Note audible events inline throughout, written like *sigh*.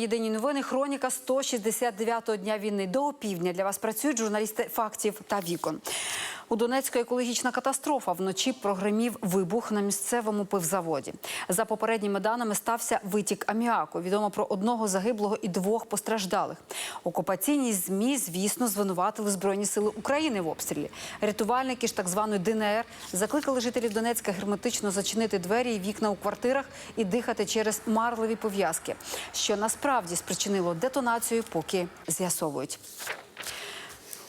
Єдині новини. Хроніка 169-го дня війни. До опівдня для вас працюють журналісти фактів та вікон. У Донецьку екологічна катастрофа. Вночі прогремів вибух на місцевому пивзаводі. За попередніми даними стався витік аміаку. Відомо про одного загиблого і двох постраждалих. Окупаційні змі, звісно, звинуватили збройні сили України в обстрілі. Рятувальники ж так званої ДНР закликали жителів Донецька герметично зачинити двері і вікна у квартирах і дихати через марливі пов'язки, що насправді спричинило детонацію, поки з'ясовують.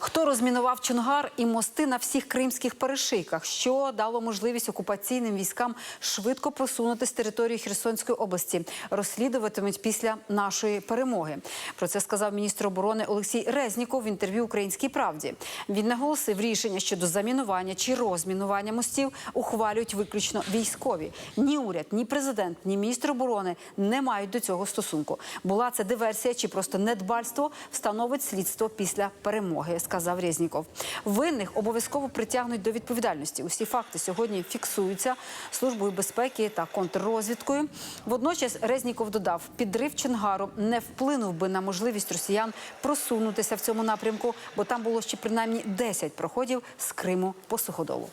Хто розмінував Чонгар і мости на всіх кримських перешийках, що дало можливість окупаційним військам швидко просунути з території Херсонської області, розслідуватимуть після нашої перемоги. Про це сказав міністр оборони Олексій Резніков в інтерв'ю Українській правді. Він наголосив, рішення щодо замінування чи розмінування мостів ухвалюють виключно військові. Ні уряд, ні президент, ні міністр оборони не мають до цього стосунку. Була це диверсія чи просто недбальство, встановить слідство після перемоги, сказав Резніков. Винних обов'язково притягнуть до відповідальності. Усі факти сьогодні фіксуються службою безпеки та контррозвідкою. Водночас Резніков додав, підрив Чонгару не вплинув би на можливість росіян просунутися в цьому напрямку, бо там було ще принаймні 10 проходів з Криму по суходолу.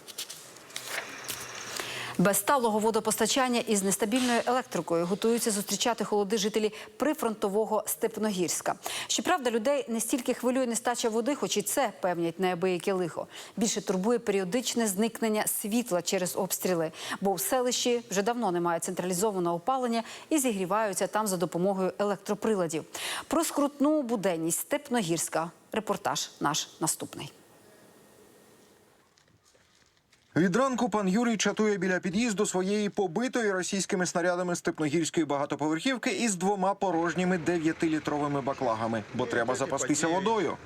Без сталого водопостачання із нестабільною електрикою готуються зустрічати холоди жителі прифронтового Степногірська. Щоправда, людей не стільки хвилює нестача води, хоч і це певнять неабияке лихо. Більше турбує періодичне зникнення світла через обстріли, бо в селищі вже давно немає централізованого опалення і зігріваються там за допомогою електроприладів. Про скрутну буденність Степногірська. Репортаж наш наступний. Від ранку пан Юрій чатує біля під'їзду своєї побитої російськими снарядами степногірської багатоповерхівки із двома порожніми 9-літровими баклагами, бо треба запастися водою.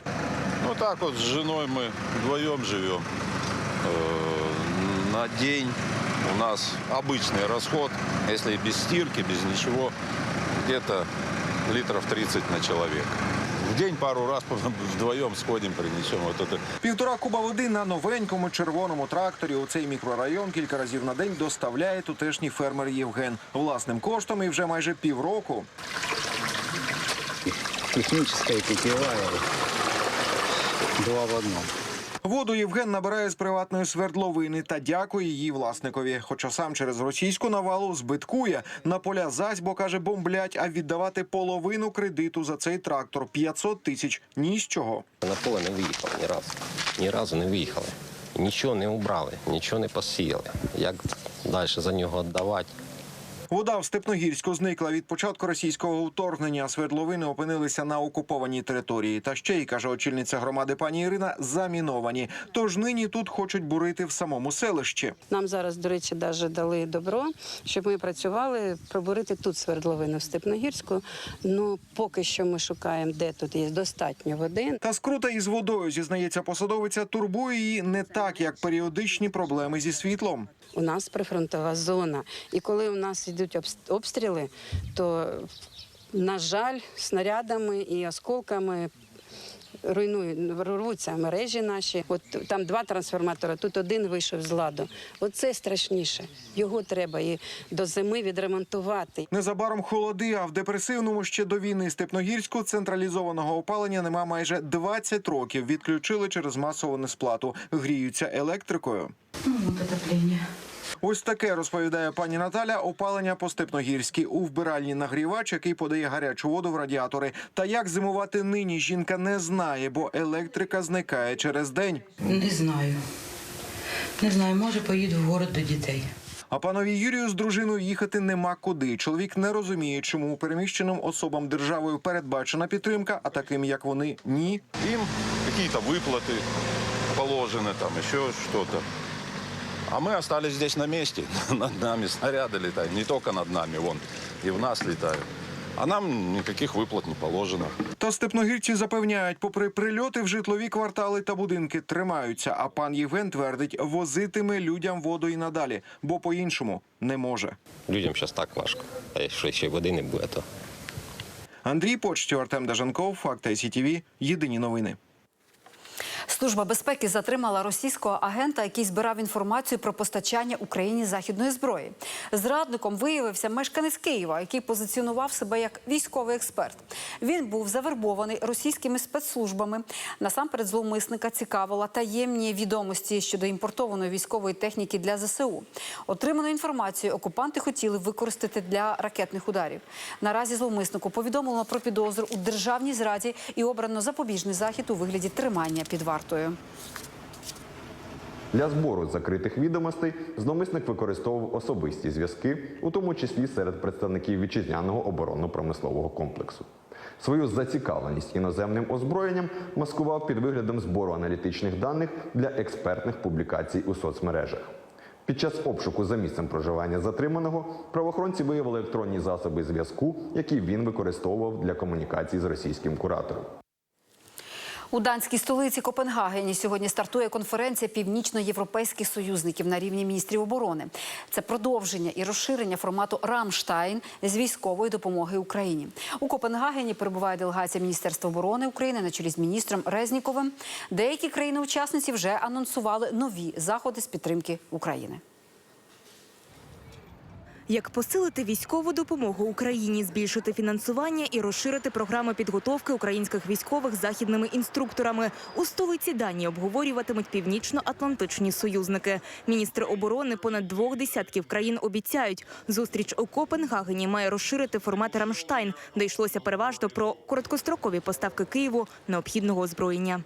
Ну так вот с женой мы вдвоем живем. Э, На день у нас обычный расход, если без стирки, без ничего, где-то литров 30 на человека. В день пару раз *laughs* вдвоєм сходим, принесем вот это. Півтора куба води на новенькому червоному тракторі у цей мікрорайон кілька разів на день доставляє тутешній фермер Євген власним коштом і вже майже півроку. Технічна и. Два в одном. Воду Євген набирає з приватної свердловини та дякує її власникові. Хоча сам через російську навалу збиткує на поля зась, бо каже, бомблять, а віддавати половину кредиту за цей трактор 500 тисяч ні з чого. На поле не виїхали ні разу. Ні разу не виїхали. Нічого не убрали, нічого не посіяли. Як далі за нього віддавати? Вода в Степногірську зникла від початку російського вторгнення. Свердловини опинилися на окупованій території. Та ще й каже очільниця громади пані Ірина, заміновані. Тож нині тут хочуть бурити в самому селищі. Нам зараз, до речі, даже дали добро, щоб ми працювали, пробурити тут свердловину в Степногірську. Ну поки що ми шукаємо, де тут є достатньо води. Та скрута із водою, зізнається посадовиця, турбує її не так, як періодичні проблеми зі світлом. У нас прифронтова зона. І коли у нас йдуть обстріли, то, на жаль, снарядами і осколками. Руйнують, рвуться мережі наші. От там два трансформатори, тут один вийшов з ладу. Оце страшніше. Його треба і до зими відремонтувати. Незабаром холоди, а в депресивному ще до війни Степногірську централізованого опалення нема майже 20 років. Відключили через масову несплату. Гріються електрикою. Ось таке розповідає пані Наталя. Опалення по Степногірській у вбиральні нагрівач, який подає гарячу воду в радіатори. Та як зимувати нині жінка не знає, бо електрика зникає через день. Не знаю. Не знаю, може поїду в город до дітей. А панові Юрію з дружиною їхати нема куди. Чоловік не розуміє, чому переміщеним особам державою передбачена підтримка, а таким як вони ні. Им какие-то выплаты положены, там еще что-то. А мы остались здесь на месте. *laughs* Над нами снаряды летают. Не только над нами, вон, и в нас летают. А нам никаких выплат не положено. Та степногірці запевняють, попри прильоти в житлові квартали та будинки тримаються. А пан Євген твердить, возитиме людям воду і надалі, бо по-іншому не може. Людям зараз так важко. А якщо ще води не буде, то Андрій Почтів, Артем Дажанков, Факти СІТВ. Єдині новини. Служба безпеки затримала російського агента, який збирав інформацію про постачання Україні західної зброї. Зрадником виявився мешканець Києва, який позиціонував себе як військовий експерт. Він був завербований російськими спецслужбами. Насамперед зловмисника цікавила таємні відомості щодо імпортованої військової техніки для ЗСУ. Отриману інформацію окупанти хотіли використати для ракетних ударів. Наразі зловмиснику повідомлено про підозру у державній зраді і обрано запобіжний захід у вигляді тримання під вартою. Для збору закритих відомостей зловмисник використовував особисті зв'язки, у тому числі серед представників вітчизняного оборонно-промислового комплексу. Свою зацікавленість іноземним озброєнням маскував під виглядом збору аналітичних даних для експертних публікацій у соцмережах. Під час обшуку за місцем проживання затриманого правоохоронці виявили електронні засоби зв'язку, які він використовував для комунікації з російським куратором. У данській столиці Копенгагені сьогодні стартує конференція північноєвропейських союзників на рівні міністрів оборони. Це продовження і розширення формату Рамштайн з військової допомоги Україні. У Копенгагені перебуває делегація Міністерства оборони України на чолі з міністром Резніковим. Деякі країни-учасниці вже анонсували нові заходи з підтримки України. Як посилити військову допомогу Україні, збільшити фінансування і розширити програми підготовки українських військових західними інструкторами у столиці Данії обговорюватимуть північно-атлантичні союзники. Міністри оборони понад двох десятків країн обіцяють, зустріч у Копенгагені має розширити формат Рамштайн, де йшлося переважно про короткострокові поставки Києву необхідного озброєння.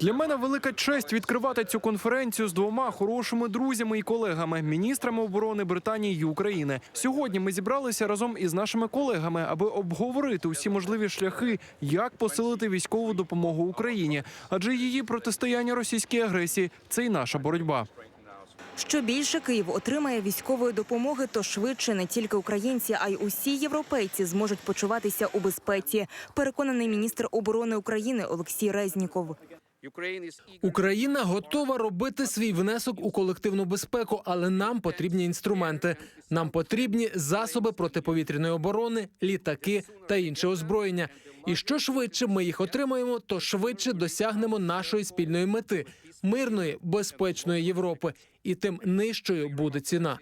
Для мене велика честь відкривати цю конференцію з двома хорошими друзями і колегами, міністрами оборони Британії і України. Сьогодні ми зібралися разом із нашими колегами, аби обговорити усі можливі шляхи, як посилити військову допомогу Україні, адже її протистояння російській агресії це і наша боротьба. Що більше Київ отримає військової допомоги, то швидше не тільки українці, а й усі європейці зможуть почуватися у безпеці. Переконаний міністр оборони України Олексій Резніков. Україна готова робити свій внесок у колективну безпеку, але нам потрібні інструменти. Нам потрібні засоби протиповітряної оборони, літаки та інше озброєння. І що швидше ми їх отримаємо, то швидше досягнемо нашої спільної мети мирної, безпечної Європи, і тим нижчою буде ціна.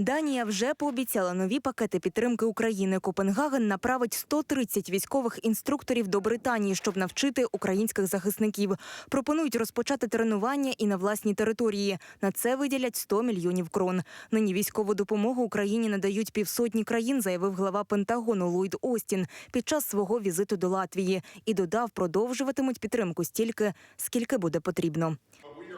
Данія вже пообіцяла нові пакети підтримки України. Копенгаген направить 130 військових інструкторів до Британії, щоб навчити українських захисників. Пропонують розпочати тренування і на власній території. На це виділять 100 мільйонів крон. Нині військову допомогу Україні надають півсотні країн, заявив глава Пентагону Ллойд Остін під час свого візиту до Латвії і додав, продовжуватимуть підтримку стільки, скільки буде потрібно.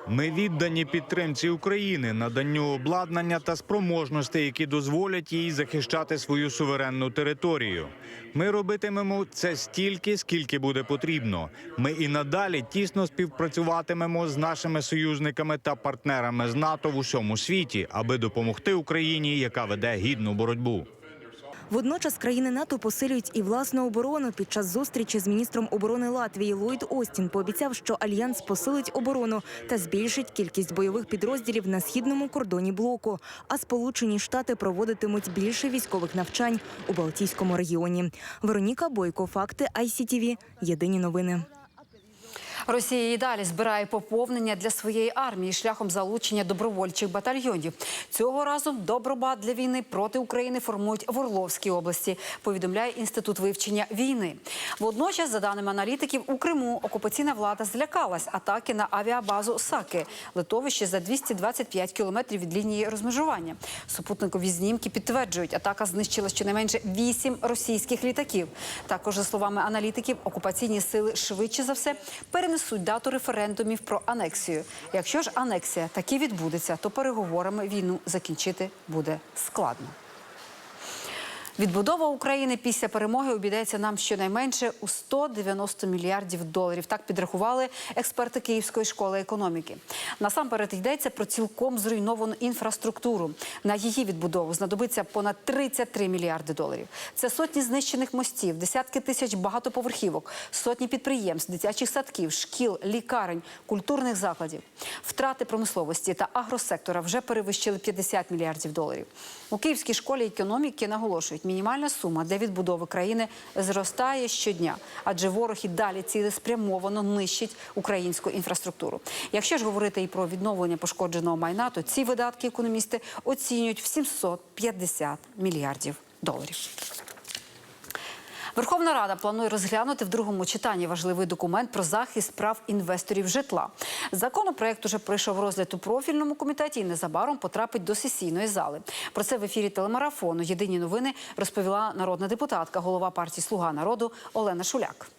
Ми віддані підтримці України, наданню обладнання та спроможностей, які дозволять їй захищати свою суверенну територію. Ми робитимемо це стільки, скільки буде потрібно. Ми і надалі тісно співпрацюватимемо з нашими союзниками та партнерами з НАТО в усьому світі, аби допомогти Україні, яка веде гідну боротьбу. Водночас країни НАТО посилюють і власну оборону. Під час зустрічі з міністром оборони Латвії Ллойд Остін пообіцяв, що альянс посилить оборону та збільшить кількість бойових підрозділів на східному кордоні блоку. А Сполучені Штати проводитимуть більше військових навчань у Балтійському регіоні. Вероніка Бойко, факти ICTV. Єдині новини. Росія і далі збирає поповнення для своєї армії шляхом залучення добровольчих батальйонів. Цього разу добробат для війни проти України формують в Орловській області. Повідомляє інститут вивчення війни. Водночас, за даними аналітиків, у Криму окупаційна влада злякалась атаки на авіабазу Саки, литовище за 225 кілометрів від лінії розмежування. Супутникові знімки підтверджують, атака знищила щонайменше 8 російських літаків. Також, за словами аналітиків, окупаційні сили швидше за все перенесуть дату референдумів про анексію. Якщо ж анексія таки відбудеться, то переговорами війну закінчити буде складно. Відбудова України після перемоги обійдеться нам щонайменше у 190 мільярдів доларів. Так підрахували експерти Київської школи економіки. Насамперед йдеться про цілком зруйновану інфраструктуру. На її відбудову знадобиться понад 33 мільярди доларів. Це сотні знищених мостів, десятки тисяч багатоповерхівок, сотні підприємств, дитячих садків, шкіл, лікарень, культурних закладів. Втрати промисловості та агросектора вже перевищили 50 мільярдів доларів. У Київській школі економіки наголошують, Виходить, мінімальна сума для відбудови країни зростає щодня, адже ворог і далі цілеспрямовано нищить українську інфраструктуру. Якщо ж говорити і про відновлення пошкодженого майна, то ці видатки економісти оцінюють в 750 мільярдів доларів. Верховна Рада планує розглянути в другому читанні важливий документ про захист прав інвесторів житла. Законопроект уже пройшов розгляд у профільному комітеті і незабаром потрапить до сесійної зали. Про це в ефірі телемарафону Єдині новини розповіла народна депутатка, голова партії Слуга народу Олена Шуляк.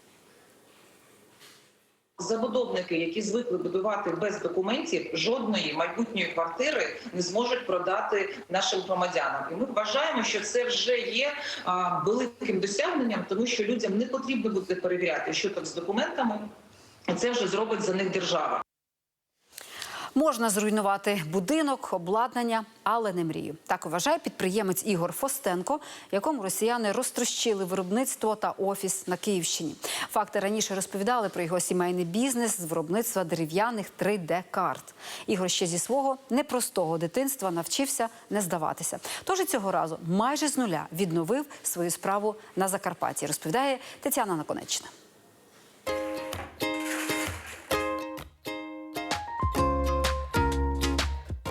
Забудовники, які звикли будувати без документів, жодної майбутньої квартири не зможуть продати нашим громадянам. І ми вважаємо, що це вже є великим досягненням, тому що людям не потрібно буде перевіряти, що там з документами. Це вже зробить за них держава. Можна зруйнувати будинок, обладнання, але не мрію. Так вважає підприємець Ігор Фостенко, якому росіяни розтрощили виробництво та офіс на Київщині. Факти раніше розповідали про його сімейний бізнес з виробництва дерев'яних 3D-карт. Ігор ще зі свого непростого дитинства навчився не здаватися. Тож і цього разу майже з нуля відновив свою справу на Закарпатті. Розповідає Тетяна Наконечна.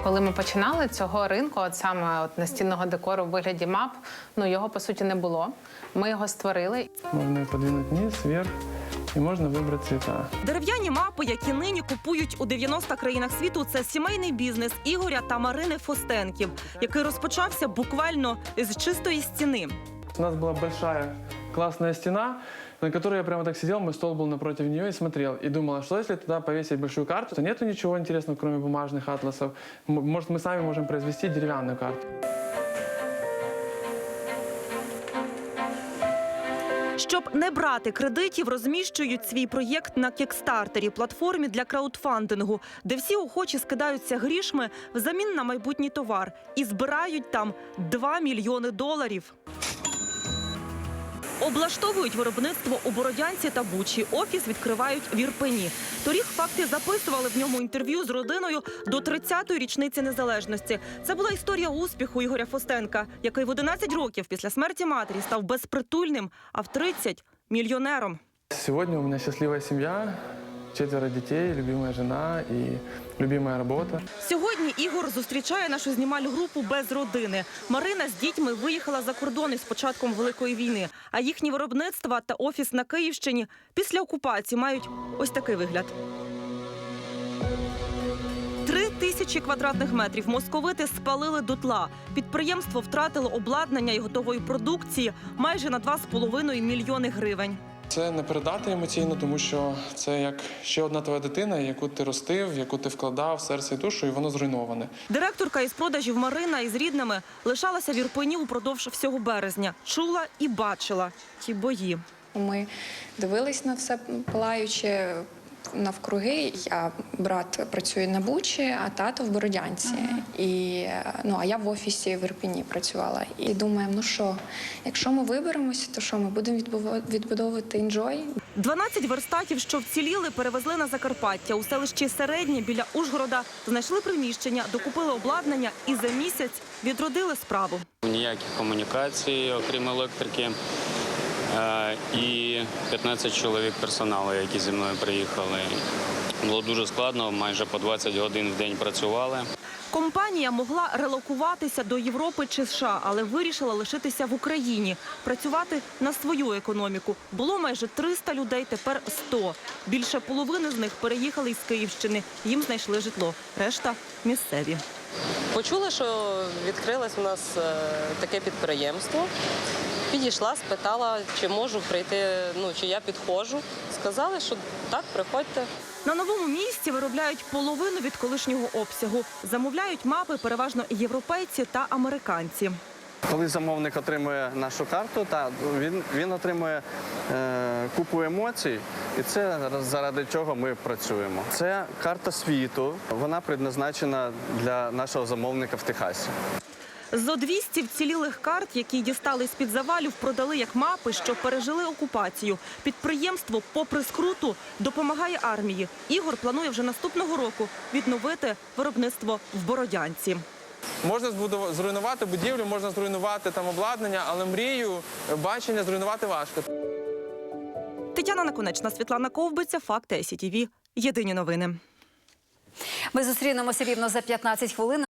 Коли ми починали цього ринку, от саме от настінного декору в вигляді мап, ну його по суті не було. Ми його створили. Можна подвинути вниз, вверх, і можна вибрати цвіта. Дерев'яні мапи, які нині купують у 90 країнах світу, це сімейний бізнес Ігоря та Марини Фостенків, який розпочався буквально з чистої стіни. У нас была большая классная стена, на которой я прямо так сидел, мой стол был напротив нее и смотрел. И думал, а что если туда повесить большую карту, то нету ничего интересного, кроме бумажных атласов. М- Может, мы сами можем произвести деревянную карту. Щоб не брати кредитів, розміщують свій проєкт на кікстартері, платформі для краудфандингу, де всі охочі скидаються грішми взамін на майбутній товар і збирають там 2 мільйони доларів. Облаштовують виробництво у Бородянці та Бучі. Офіс відкривають в Ірпені. Торік факти записували в ньому інтерв'ю з родиною до 30-ї річниці незалежності. Це була історія успіху Ігоря Фостенка, який в 11 років після смерті матері став безпритульним, а в 30 – мільйонером. Сьогодні у мене щаслива семья, четверо детей, любимая жена и любимая работа. Сьогодні Ігор зустрічає нашу знімальну групу без родини. Марина з дітьми виїхала за кордон із початком великої війни. А їхні виробництва та офіс на Київщині після окупації мають ось такий вигляд. Три тисячі квадратних метрів московити спалили дотла. Підприємство втратило обладнання і готової продукції майже на 2,5 мільйони гривень. Це не передати емоційно, тому що це як ще одна твоя дитина, яку ти ростив, яку ти вкладав серце і душу, і воно зруйноване. Директорка із продажів Марина із рідними лишалася в Ірпені упродовж всього березня. Чула і бачила ті бої. Ми дивились на все палаюче навкруги. Я брат працює на Бучі, а тато в Бородянці. І ну а я в офісі в Ірпені працювала. І думаємо, ну що, якщо ми виберемося, то що ми будемо відбудовувати інджой? 12 верстатів, що вціліли, перевезли на Закарпаття. У селищі Середнє біля Ужгорода знайшли приміщення, докупили обладнання і за місяць відродили справу. Ніяких комунікацій, окрім електрики. Е, І 15 чоловік персоналу, які зі мною приїхали. Було дуже складно, майже по 20 годин в день працювали. Компанія могла релокуватися до Європи чи США, але вирішила лишитися в Україні, працювати на свою економіку. Було майже 300 людей, тепер 100. Більше половини з них переїхали із Київщини. Їм знайшли житло. Решта місцеві. Почула, що відкрилось у нас е, таке підприємство. Підійшла, спитала, чи можу прийти, ну чи я підходжу. Сказали, що так, приходьте. На новому місці виробляють половину від колишнього обсягу. Замовляють мапи переважно європейці та американці. Коли замовник отримує нашу карту, та він, він отримує е, купу емоцій, і це заради чого ми працюємо. Це карта світу. Вона предназначена для нашого замовника в Техасі. Зо 200 вцілілих карт, які дістали з-під завалів, продали як мапи, що пережили окупацію. Підприємство, попри скруту, допомагає армії. Ігор планує вже наступного року відновити виробництво в Бородянці. Можна зруйнувати будівлю, можна зруйнувати там обладнання, але мрію, бачення зруйнувати важко. Тетяна Наконечна, Світлана Ковбиця, Факти СІТІВІ. Єдині новини. Ми зустрінемося рівно за 15 хвилин.